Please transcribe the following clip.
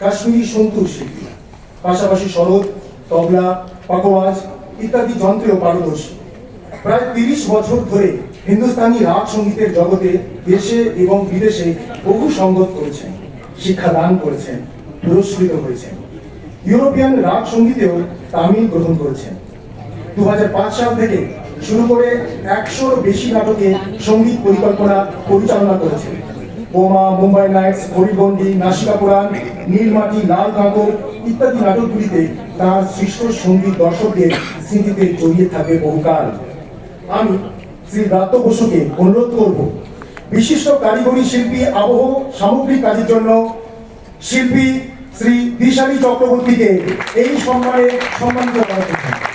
কাশ্মীরি সন্তুর শিল্পী। পাশাপাশি সরোদ তবলা, পাকোয়াজ ইত্যাদি যন্ত্রেও পারদর্শী। প্রায় তিরিশ বছর ধরে হিন্দুস্তানি রাগ সঙ্গীতের জগতে দেশে এবং বিদেশে বহু সঙ্গত করেছেন শিক্ষাদান করেছেন, পুরস্কৃত হয়েছেন। ইউরোপিয়ান রাগ সঙ্গীতেও তামিল গ্রহণ করেছেন। দু হাজার পাঁচ সাল থেকে শুরু করে একশোর বেশি নাটকে সংগীত পরিকল্পনা পরিচালনা করেছেন। বোমা মুম্বাই নাইটস হরিবন্দি নাসিকা পুরাণ, নীলমাটি, লাল কাঁকর ইত্যাদি নাটকগুলিতে তার সৃষ্ট সংগীত দর্শকদের স্মৃতিতে জড়িয়ে থাকে বহুকাল আমি শ্রী দত্ত বসুকে অনুরোধ করব, বিশিষ্ট কারিগরি শিল্পী, আবহ সামগ্রিক কাজের জন্য শিল্পী শ্রী দিশালী চক্রবর্তীকে এই সম্মানে সম্মানিত জন্য।